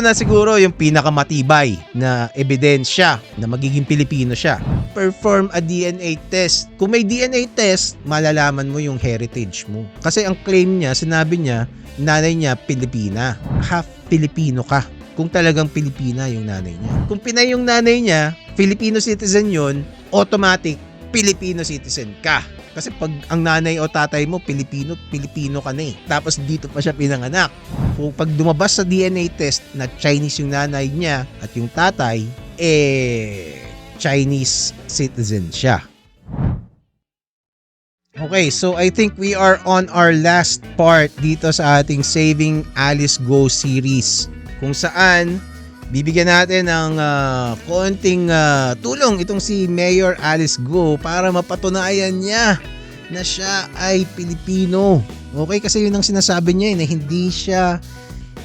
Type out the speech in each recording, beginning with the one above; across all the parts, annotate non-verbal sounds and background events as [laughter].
na siguro yung pinakamatibay na ebidensya na magiging Pilipino siya. Perform a DNA test. Kung may DNA test, malalaman mo yung heritage mo. Kasi ang claim niya, sinabi niya, nanay niya Pilipina. Half Pilipino ka. Kung talagang Pilipina yung nanay niya. Kung Pinay yung nanay niya, Filipino citizen yun, automatic Filipino citizen ka. Kasi pag ang nanay o tatay mo Pilipino, Pilipino ka na eh. Tapos dito pa siya pinanganak. Kung pag dumabas sa DNA test na Chinese yung nanay niya at yung tatay, eh Chinese citizen siya. Okay, so I think we are on our last part dito sa ating Saving Alice Go series kung saan bibigyan natin ng ah, konting ah, tulong itong si Mayor Alice Go para mapatunayan niya na siya ay Pilipino. Okay, kasi yun ang sinasabi niya eh, na hindi siya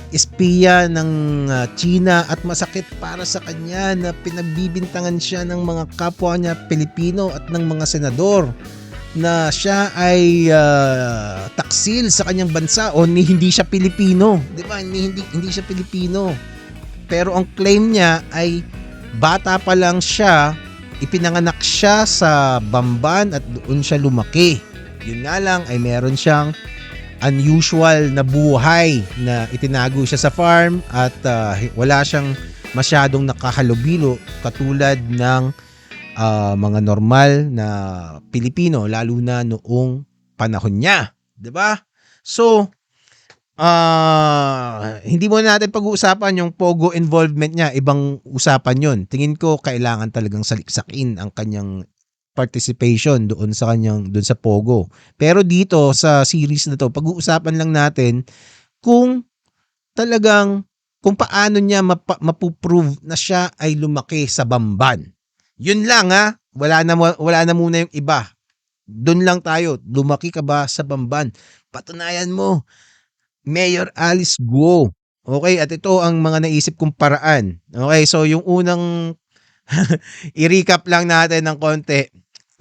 espiya ng ah, China at masakit para sa kanya na pinagbibintangan siya ng mga kapwa niya Pilipino at ng mga senador na siya ay ah, taksil sa kanyang bansa o ni hindi siya Pilipino, 'di ba? Ni hindi hindi siya Pilipino. Pero ang claim niya ay bata pa lang siya, ipinanganak siya sa Bamban at doon siya lumaki. Yun nga lang ay meron siyang unusual na buhay na itinago siya sa farm at ah, wala siyang masyadong nakahalubilo katulad ng ah, mga normal na Pilipino lalo na noong panahon niya, 'di ba? So, ah hindi mo natin pag-uusapan yung Pogo involvement niya, ibang usapan 'yon. Tingin ko kailangan talagang saliksakin ang kanyang participation doon sa kanyang doon sa Pogo. Pero dito sa series na to, pag-uusapan lang natin kung talagang kung paano niya mapa, mapuprove na siya ay lumaki sa Bamban. Yun lang ha. Wala na wala na muna yung iba. Doon lang tayo. Lumaki ka ba sa Bamban? Patunayan mo. Mayor Alice Guo. Okay, at ito ang mga naisip kong paraan. Okay, so yung unang [laughs] i-recap lang natin ng konti.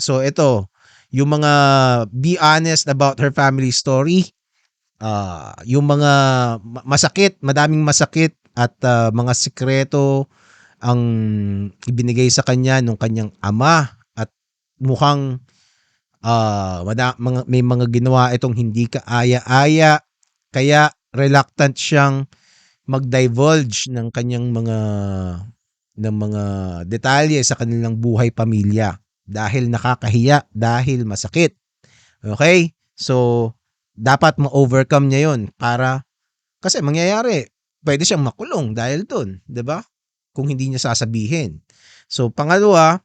So ito, yung mga be honest about her family story. Ah, yung mga ma- masakit, madaming masakit at ah, mga sikreto ang ibinigay sa kanya nung kanyang ama at mukhang mga, may mga ginawa itong hindi kaaya-aya kaya reluctant siyang mag-divulge ng kanyang mga ng mga detalye sa kanilang buhay pamilya dahil nakakahiya, dahil masakit. Okay? So, dapat ma-overcome niya yon para kasi mangyayari, pwede siyang makulong dahil dun, 'di ba? Kung hindi niya sasabihin. So, pangalawa,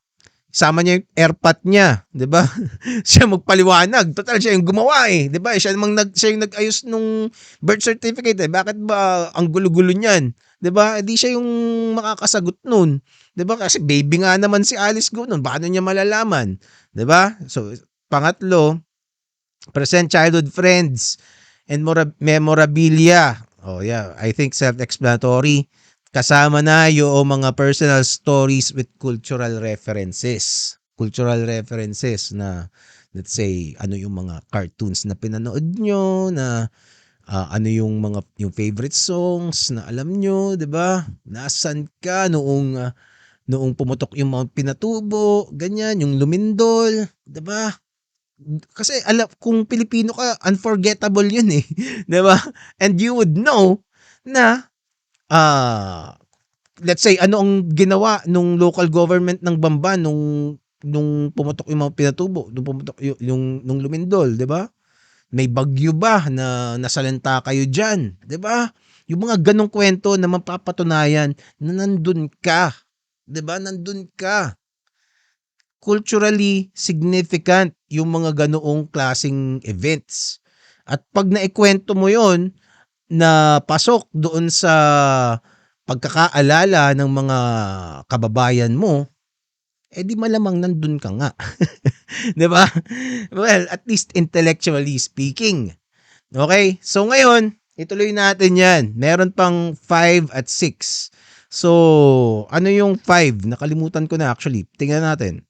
sama niya yung airpot niya, 'di ba? [laughs] siya magpaliwanag. Total siya yung gumawa eh, 'di ba? Siya namang nag siya yung nag-ayos nung birth certificate eh. Bakit ba ang gulo-gulo niyan? 'Di ba? Hindi siya yung makakasagot nun. 'Di ba? Kasi baby nga naman si Alice Go nun. Paano niya malalaman? 'Di ba? So, pangatlo, present childhood friends and mora- memorabilia. Oh yeah, I think self-explanatory. Kasama na yung mga personal stories with cultural references. Cultural references na let's say ano yung mga cartoons na pinanood nyo na ah, ano yung mga yung favorite songs na alam nyo, 'di ba? Nasaan ka noong ah, noong pumutok yung Mount Pinatubo, ganyan, yung Lumindol, 'di ba? Kasi alam kung Pilipino ka, unforgettable 'yun eh, [laughs] 'di ba? And you would know na ah let's say ano ang ginawa nung local government ng Bamban nung nung pumutok yung Mount Pinatubo, nung pumutok yung, yung nung Lumindol, 'di ba? May bagyo ba na nasalanta kayo diyan, 'di ba? Yung mga ganong kwento na mapapatunayan na nandun ka, 'di ba? Nandun ka. Culturally significant yung mga ganoong klasing events. At pag naikwento mo 'yon na pasok doon sa pagkakaalala ng mga kababayan mo, eh di malamang nandun ka nga. [laughs] 'Di ba? Well, at least intellectually speaking. Okay? So ngayon, ituloy natin 'yan. Meron pang 5 at 6. So, ano yung 5? Nakalimutan ko na actually. Tingnan natin.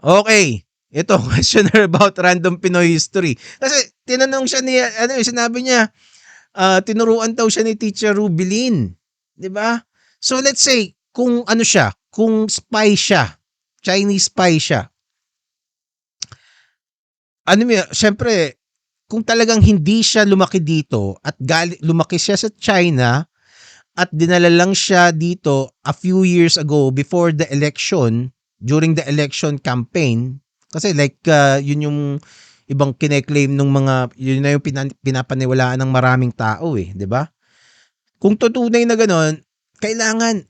Okay. Ito, [laughs] questionnaire about random Pinoy history. Kasi tinanong siya ni ano, sinabi niya, ah, tinuruan daw siya ni Teacher Rubilin, 'di ba? So let's say kung ano siya, kung spy siya, Chinese spy siya. Ano mo, syempre kung talagang hindi siya lumaki dito at gali, lumaki siya sa China at dinala lang siya dito a few years ago before the election, during the election campaign, kasi like uh, yun yung ibang kine-claim ng mga yun na yung pinapaniwalaan ng maraming tao eh, 'di ba? Kung tutunay na ganoon, kailangan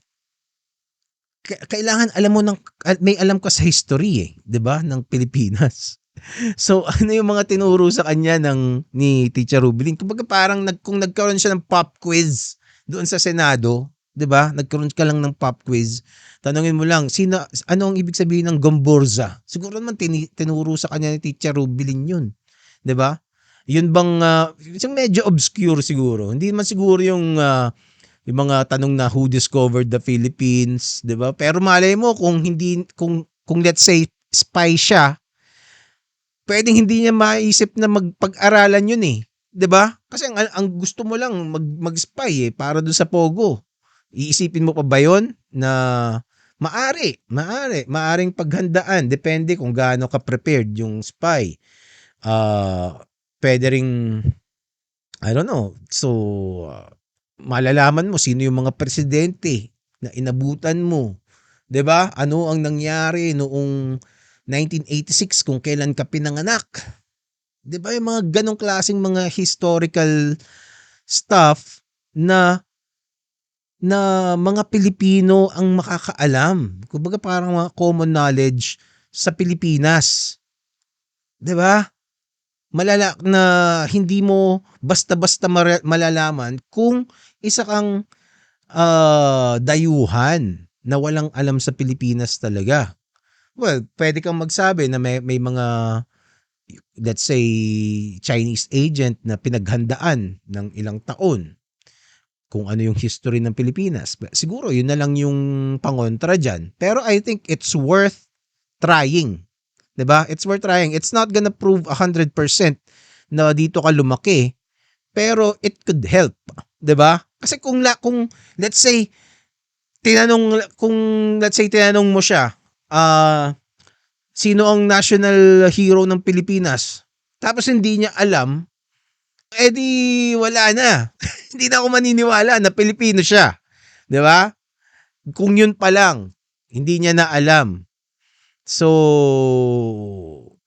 kailangan alam mo ng may alam ka sa history eh, 'di ba, ng Pilipinas. [laughs] So ano yung mga tinuro sa kanya ng ni Teacher Rubilin? Kumbaga parang nag, kung nagkaroon siya ng pop quiz doon sa Senado, 'di ba? Nagkaroon ka lang ng pop quiz. Tanungin mo lang, sino ano ang ibig sabihin ng Gomborza? Siguro naman tin, tinuro sa kanya ni Teacher Rubilin 'yun. 'Di ba? Yun bang uh, medyo obscure siguro. Hindi man siguro yung uh, yung mga tanong na who discovered the Philippines, 'di ba? Pero malay mo kung hindi kung kung let's say spy siya, pwedeng hindi niya maisip na magpag-aralan yun eh. 'Di ba? Kasi ang, ang gusto mo lang mag mag-spy eh para doon sa Pogo. Iisipin mo pa ba 'yon na maari, maari, maaring paghandaan depende kung gaano ka prepared yung spy. Uh, pwede ring I don't know. So uh, malalaman mo sino yung mga presidente na inabutan mo. 'Di ba? Ano ang nangyari noong 1986 kung kailan ka pinanganak. 'Di ba yung mga ganong klaseng mga historical stuff na na mga Pilipino ang makakaalam. Kumbaga parang mga common knowledge sa Pilipinas. 'Di ba? Malala na hindi mo basta-basta malalaman kung isa kang uh, dayuhan na walang alam sa Pilipinas talaga. Well, pwede kang magsabi na may, may mga let's say Chinese agent na pinaghandaan ng ilang taon kung ano yung history ng Pilipinas. Siguro yun na lang yung pangontra dyan. Pero I think it's worth trying. 'Di ba? It's worth trying. It's not gonna prove 100% na dito ka lumaki, pero it could help, 'di ba? Kasi kung la, kung let's say tinanong kung let's say tinanong mo siya, uh, sino ang national hero ng Pilipinas. Tapos hindi niya alam, edi wala na. [laughs] hindi na ako maniniwala na Pilipino siya. 'Di ba? Kung yun pa lang, hindi niya na alam. So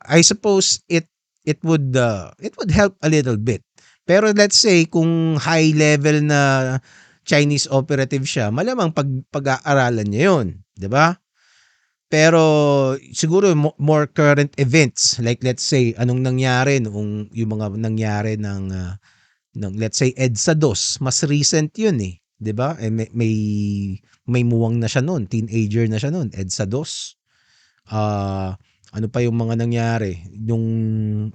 I suppose it it would uh, it would help a little bit. Pero let's say kung high level na Chinese operative siya, malamang pag pag-aaralan niya 'yon, 'di ba? Pero siguro more current events like let's say anong nangyari noong yung mga nangyari ng uh, ng let's say EDSA 2, mas recent 'yun eh, 'di ba? Eh, may, may may muwang na siya noon, teenager na siya noon, EDSA 2. Ah, ano pa yung mga nangyari? Yung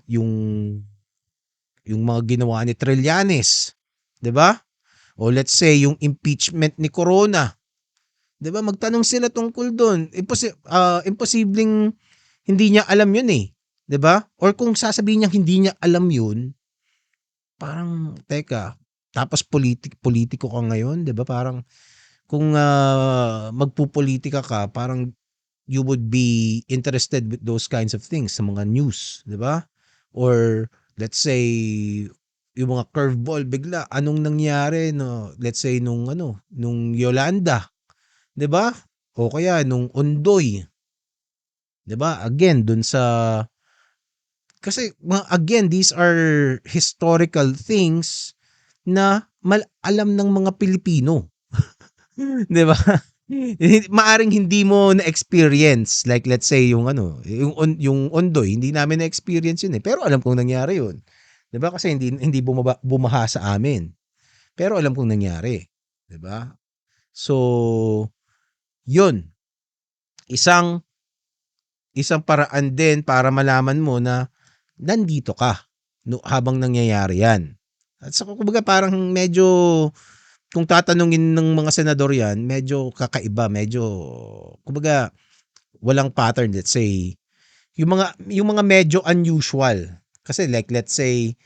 yung yung mga ginawa ni Trillanes, 'di ba? O let's say yung impeachment ni Corona, 'Di ba? Magtanong sila tungkol doon. Imposi- uh, imposibleng hindi niya alam 'yun eh. 'Di ba? Or kung sasabihin niya hindi niya alam 'yun, parang teka, tapos politik politiko ka ngayon, 'di ba? Parang kung uh, magpupolitika ka, parang you would be interested with those kinds of things sa mga news, 'di ba? Or let's say yung mga curveball bigla anong nangyari no let's say nung ano nung Yolanda 'Di ba? O kaya nung Ondoy. 'Di ba? Again, dun sa kasi again, these are historical things na mal alam ng mga Pilipino. [laughs] 'Di ba? Maaring hindi mo na-experience like let's say yung ano, yung yung Ondoy, hindi namin na-experience yun eh. Pero alam kong nangyari yun. 'Di ba? Kasi hindi hindi bumaba, bumaha sa amin. Pero alam kong nangyari, 'di ba? So yun. Isang isang paraan din para malaman mo na nandito ka no, habang nangyayari yan. At sa kumbaga parang medyo kung tatanungin ng mga senador yan, medyo kakaiba, medyo kumbaga walang pattern let's say yung mga yung mga medyo unusual kasi like let's say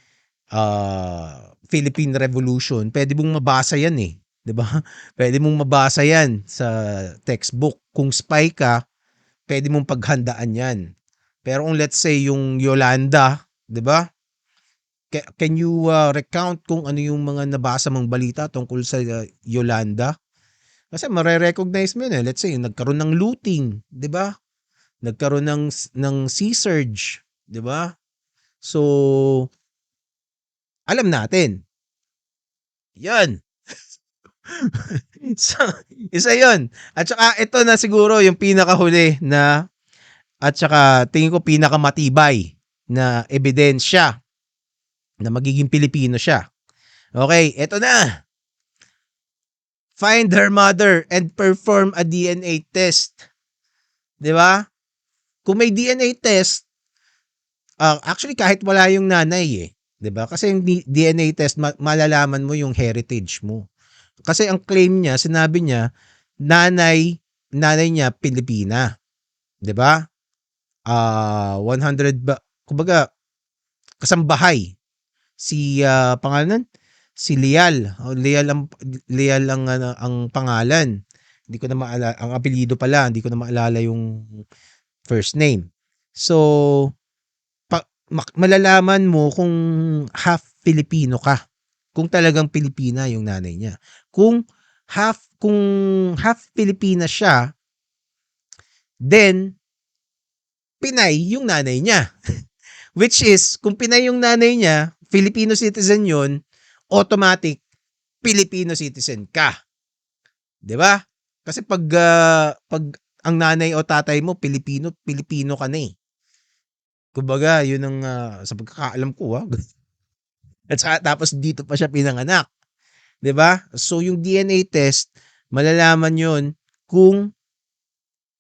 uh Philippine Revolution, pwede mong mabasa yan eh. 'Di ba? [laughs] Pwede mong mabasa yan sa textbook. Kung spy ka, pwede mong paghandaan yan. Pero kung let's say yung Yolanda, 'di ba? Ca- Can you uh, recount kung ano yung mga nabasa mong balita tungkol sa uh, Yolanda? Kasi mare-recognize mo yun eh. Let's say, nagkaroon ng looting, 'di ba? Nagkaroon ng ng sea surge, 'di ba? So alam natin. 'Yan. [laughs] so, isa 'yon. At saka ito na siguro yung pinakahuli na at saka tingin ko pinakamatibay na ebidensya na magiging Pilipino siya. Okay, ito na. Find her mother and perform a DNA test. 'Di ba? Kung may DNA test, ah, actually kahit wala yung nanay eh, 'di ba? Kasi yung DNA test ma- malalaman mo yung heritage mo. Kasi ang claim niya, sinabi niya, nanay nanay niya Pilipina. 'Di ba? Ah, 100 ba kumbaga kasambahay si ah, pangalan si Lial. Oh, Lial ang Lial ang ano, ang pangalan. Hindi ko na maalala ang apelyido pala, hindi ko na maalala yung first name. So pa, malalaman mo kung half Filipino ka. Kung talagang Pilipina yung nanay niya. Kung half kung half Filipina siya, then Pinay yung nanay niya. [laughs] Which is, kung Pinay yung nanay niya, Filipino citizen yun, automatic, Filipino citizen ka. 'Di ba? Kasi pag, ah, pag ang nanay o tatay mo, Pilipino, Pilipino ka na eh. Kumbaga, yun ang, ah, sa pagkakaalam ko ah. [laughs] At saka, tapos dito pa siya pinanganak. 'Di ba? So, yung DNA test, malalaman yun kung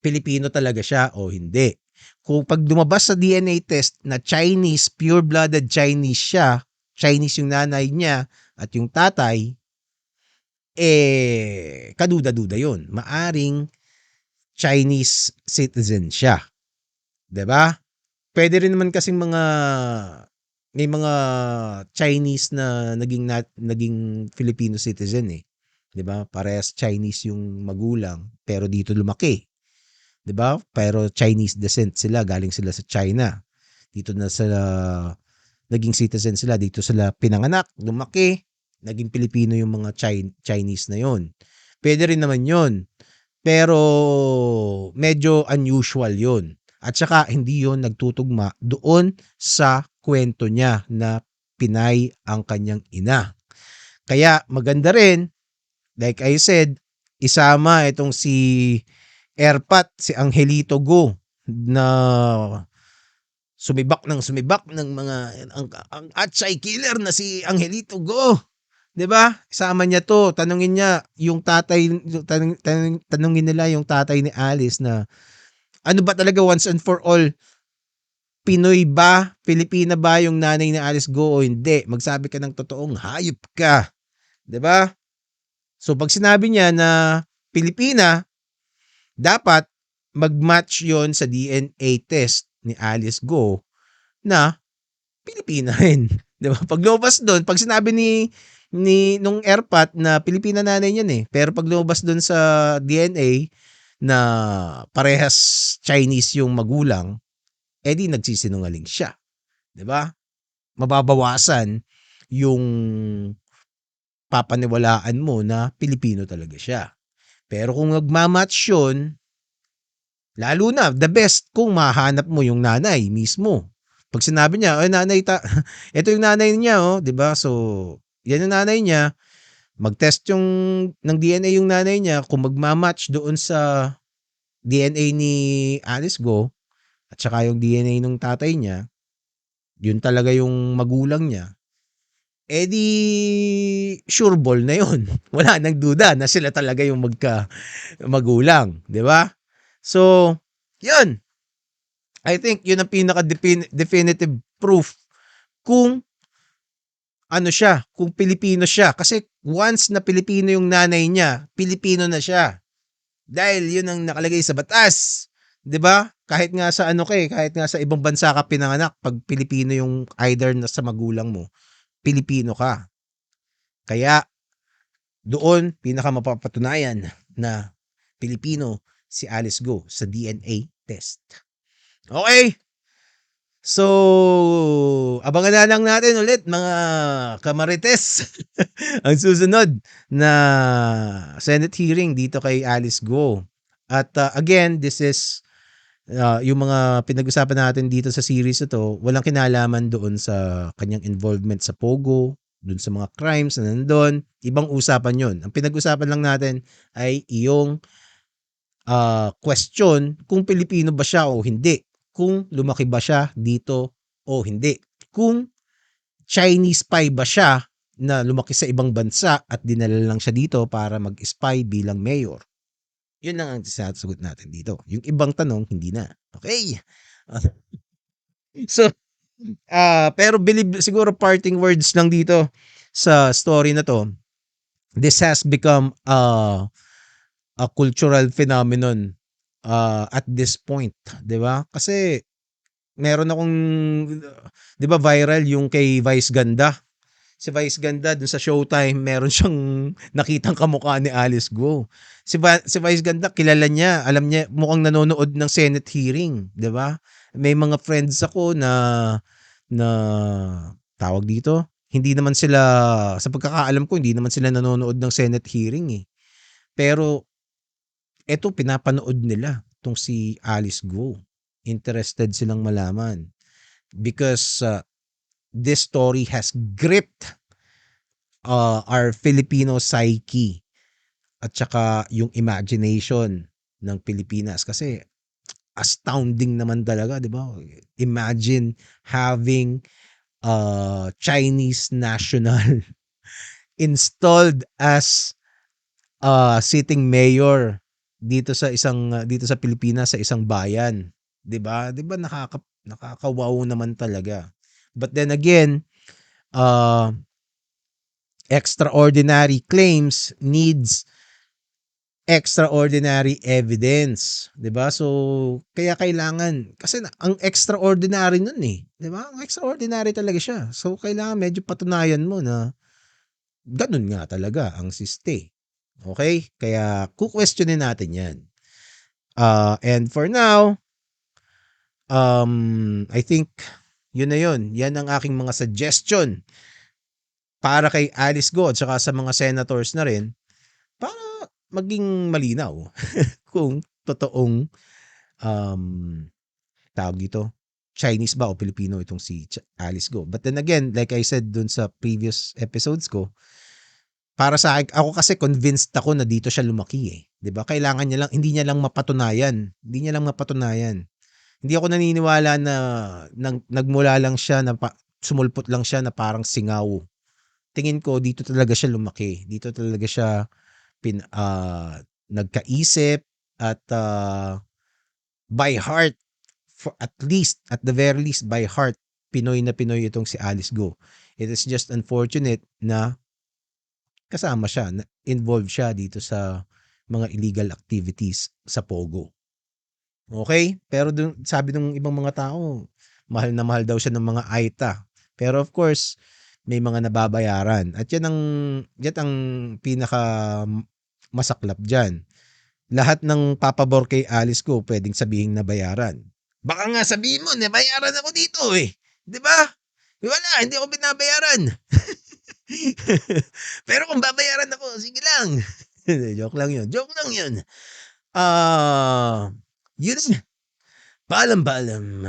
Pilipino talaga siya o hindi. Kung pag lumabas sa DNA test na Chinese, pure-blooded Chinese siya, Chinese yung nanay niya at yung tatay, eh, kaduda-duda yun. Maaring Chinese citizen siya. ba? Pwede rin naman kasing mga may mga Chinese na naging nat, naging Filipino citizen eh. 'Di ba? Parehas Chinese yung magulang pero dito lumaki. 'Di ba? Pero Chinese descent sila, galing sila sa China. Dito na sila naging citizen sila, dito sila pinanganak, lumaki, naging Pilipino yung mga Chi- Chinese na yon. Pwede rin naman yon. Pero medyo unusual yon. At saka hindi yon nagtutugma doon sa kwento niya na Pinay ang kanyang ina. Kaya maganda rin, like I said, isama itong si Erpat, si Angelito Go na sumibak ng sumibak ng mga ang, ang Atsay killer na si Angelito Go. 'Di ba? Isama niya 'to. Tanungin niya yung tatay tanong, tanong, tanungin nila yung tatay ni Alice na ano ba talaga once and for all Pinoy ba? Pilipina ba yung nanay ni Alice Go o hindi? Magsabi ka ng totoong hayop ka. 'Di ba? So pag sinabi niya na Pilipina, dapat mag-match yon sa DNA test ni Alice Go na Pilipina rin. [laughs] 'Di ba? Pag lumabas doon, pag sinabi ni ni nung airpat na Pilipina nanay niyan eh. Pero pag lumabas doon sa DNA na parehas Chinese yung magulang, edi nagsisinungaling siya. 'Di ba? Mababawasan yung papaniwalaan mo na Pilipino talaga siya. Pero kung nagmamatch yun, lalo na, the best kung mahanap mo yung nanay mismo. Pag sinabi niya, ay nanay, ta [laughs] ito yung nanay niya, oh, di ba? So, yan yung nanay niya. Mag-test yung ng DNA yung nanay niya. Kung magmamatch doon sa DNA ni Alice Go, at saka yung DNA ng tatay niya, yun talaga yung magulang niya, eh di sure ball na yun. [laughs] Wala nang duda na sila talaga yung magka magulang, 'di ba? So, 'yun. I think yun ang pinaka definitive proof kung ano siya, kung Pilipino siya. Kasi once na Pilipino yung nanay niya, Pilipino na siya. Dahil yun ang nakalagay sa batas. 'Di ba? Kahit nga sa ano kay, kahit nga sa ibang bansa ka pinanganak, pag Pilipino yung either na sa magulang mo, Pilipino ka. Kaya doon pinakamapapatunayan na Pilipino si Alice Go sa DNA test. Okay? So, abangan na lang natin ulit mga kamarites [laughs] ang susunod na Senate hearing dito kay Alice Go. At uh, again, this is uh, yung mga pinag-usapan natin dito sa series ito, walang kinalaman doon sa kanyang involvement sa Pogo, doon sa mga crimes na nandun. Ibang usapan yon. Ang pinag-usapan lang natin ay iyong uh, question kung Pilipino ba siya o hindi kung lumaki ba siya dito o hindi. Kung Chinese spy ba siya na lumaki sa ibang bansa at dinala lang siya dito para mag-spy bilang mayor. Yun lang ang sasagot natin dito. Yung ibang tanong, hindi na. Okay? [laughs] so, uh, pero believe, siguro parting words lang dito sa story na to. This has become uh, a cultural phenomenon uh, at this point, ba? Kasi meron akong 'di ba viral yung kay Vice Ganda. Si Vice Ganda dun sa Showtime, meron siyang [laughs] nakitang kamukha ni Alice Go. Si, Va- si Vice Ganda kilala niya, alam niya mukhang nanonood ng Senate hearing, 'di ba? May mga friends ako na na tawag dito, hindi naman sila sa pagkakaalam ko hindi naman sila nanonood ng Senate hearing eh. Pero eto pinapanood nila tong si Alice Go. Interested silang malaman because uh, this story has gripped uh, our Filipino psyche at saka yung imagination ng Pilipinas kasi astounding naman talaga, 'di ba? Imagine having a Chinese national [laughs] installed as a sitting mayor dito sa isang uh, dito sa Pilipinas sa isang bayan, 'di ba? 'Di ba nakaka nakakawaw naman talaga. But then again, uh extraordinary claims needs extraordinary evidence, 'di ba? So kaya kailangan kasi ang extraordinary nun eh, 'di ba? Ang extraordinary talaga siya. So kailangan medyo patunayan mo na ganun nga talaga ang siste. Okay? Kaya ku-questionin natin 'yan. Uh, and for now, um, I think yun na yun. Yan ang aking mga suggestion para kay Alice Go at saka sa mga senators na rin para maging malinaw [laughs] kung totoong um, tawag dito, Chinese ba o Filipino itong si Alice Go. But then again, like I said dun sa previous episodes ko, para sa akin, ako kasi convinced ako na dito siya lumaki eh. 'Di ba? Kailangan niya lang hindi niya lang mapatunayan. Hindi niya lang mapatunayan. Hindi ako naniniwala na nang, nagmula lang siya na pa, sumulpot lang siya na parang singaw. Tingin ko dito talaga siya lumaki. Dito talaga siya pin uh, nagkaisip at uh, by heart for at least at the very least by heart Pinoy na Pinoy itong si Alice Go. It is just unfortunate na kasama siya, involved siya dito sa mga illegal activities sa Pogo. Okay? Pero dun, sabi ng ibang mga tao, mahal na mahal daw siya ng mga AITA. Pero of course, may mga nababayaran. At yan ang, yan ang pinaka masaklap dyan. Lahat ng papabor kay Alice ko pwedeng sabihin na bayaran. Baka nga sabihin mo, nabayaran ako dito eh. Di ba? Wala, hindi ako binabayaran. [laughs] Pero kung babayaran ako, sige lang. [laughs] Joke lang yun. Joke lang yun. Ah, uh, Yun. Paalam-paalam.